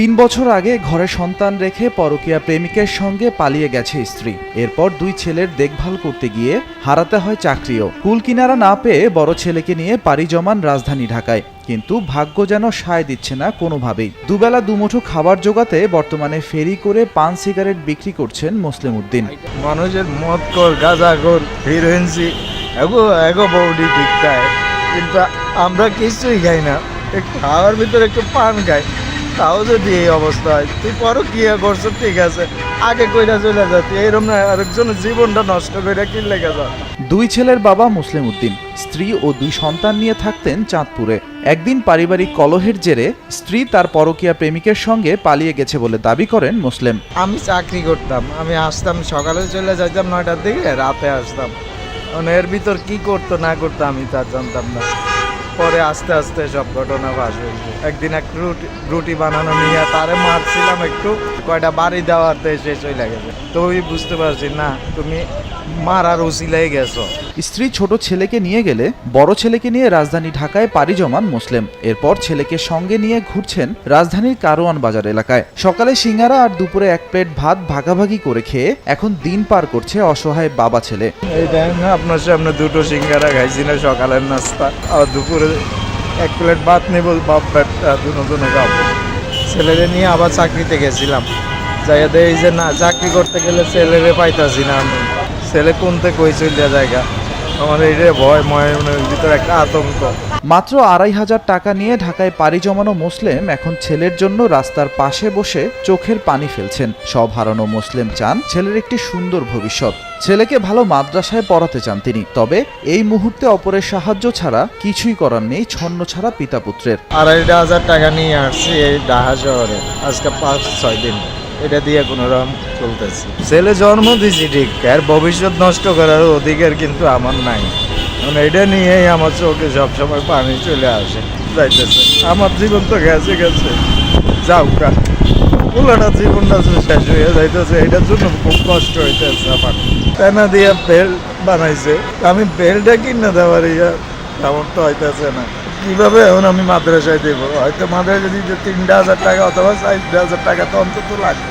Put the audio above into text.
তিন বছর আগে ঘরে সন্তান রেখে পরকীয়া প্রেমিকের সঙ্গে পালিয়ে গেছে স্ত্রী। এরপর দুই ছেলের দেখভাল করতে গিয়ে হারাতে হয় চাকরিও। কুল কিনারা না পেয়ে বড় ছেলেকে নিয়ে পাড়ি জমান রাজধানী ঢাকায়। কিন্তু ভাগ্য যেন সায় দিচ্ছে না কোনোভাবেই। দুবেলা দুমুঠো খাবার জোগাতে বর্তমানে ফেরি করে পান সিগারেট বিক্রি করছেন মুসলিম উদ্দিন। মানুষের মদ কর, গাঁজা কর হিরোইনসি বৌডি ঠিক কিন্তু আমরা কিছুই খাই না। খাওয়ার ভিতরে একটু পান খাই। তাও যদি এই অবস্থা হয় তুই পরও কি করছ? ঠিক আছে। আগে কইরা চলে যাতি এরম না আরেকজনের জীবনটা নষ্ট করে কি লেগে যা। দুই ছেলের বাবা মুসলিম উদ্দিন স্ত্রী ও দুই সন্তান নিয়ে থাকতেন চাঁদপুরে। একদিন পারিবারিক কলহের জেরে স্ত্রী তার পরকীয়া প্রেমিকের সঙ্গে পালিয়ে গেছে বলে দাবি করেন মুসলিম। আমি চাকরি করতাম আমি আসতাম সকালে চলে যাইতাম নয়টার দিকে রাতে আসতাম। মানে এর ভিতর কি করতো না করতো আমি তা জানতাম না। পরে আস্তে আস্তে সব ঘটনা ফাঁস হয়েছে একদিন এক রুটি রুটি বানানো নিয়ে তারে মারছিলাম একটু কয়টা বাড়ি দেওয়াতে শেষ হয়ে গেছে। তো ওই বুঝতে পারছি না তুমি মারার উসিলাই গেছো। স্ত্রী ছোট ছেলেকে নিয়ে গেলে বড় ছেলেকে নিয়ে রাজধানী ঢাকায় পাড়ি জমান মুসলিম। এরপর ছেলেকে সঙ্গে নিয়ে ঘুরছেন রাজধানীর কারওয়ান বাজার এলাকায়। সকালে সিঙ্গারা আর দুপুরে এক প্লেট ভাত ভাগাভাগি করে খেয়ে এখন দিন পার করছে অসহায় বাবা ছেলে। এই দেখেন না আপনার সামনে দুটো সিঙ্গারা খাইছি না সকালের নাস্তা। আর দুপুরে এক প্লেট ভাত নেব, বাপ পেটটা দুনো দুনো খাব ছেলেদের নিয়ে আবার চাকরিতে গেছিলাম। যাইয়া এই যে না, চাকরি করতে গেলে ছেলেরে পাইতাছি না আমি। ছেলে কোনতে কই চলিয়া জায়গা আমার এটা ভয় ময়ের ভিতরে একটা আতঙ্ক। মাত্র আড়াই হাজার টাকা নিয়ে ঢাকায় পাড়ি জমানো মুসলিম এখন ছেলের জন্য রাস্তার পাশে বসে চোখের পানি ফেলছেন। সব হারানো মুসলিম চান ছেলের একটি সুন্দর ভবিষ্যৎ। ছেলেকে ভালো মাদ্রাসায় পড়াতে চান তিনি। তবে এই মুহূর্তে অপরের সাহায্য ছাড়া কিছুই করার নেই ছন্ন ছাড়া পিতা পুত্রের আড়াইটা হাজার টাকা নিয়ে আসছি এই আজকে পাঁচ, ছয় দিন। এটা দিয়ে কোনো রকম চলতেছে। ছেলে জন্ম দিছি ঠিক। আর ভবিষ্যৎ নষ্ট করার অধিকার কিন্তু আমার নাই। কারণ এটা নিয়েই আমার চোখে সবসময় পানি চলে আসে, যাইতেছে। আমার জীবন তো গেছে গেছে। যাও গা পুলাটা জীবনটা শেষ হয়ে যাইতেছে, এটার জন্য খুব কষ্ট হইতেছে আমার। পেনা দিয়ে বেল বানাইছে। আমি বেলটা কিনে দেওয়ার ইয়া তেমন তো হইতেছে না। কীভাবে এখন আমি মাদ্রাসায় দেবো? হয়তো মাদ্রাসায় দিতে তিনটা হাজার টাকা অথবা চারটা হাজার টাকা তো অন্তত লাগবে।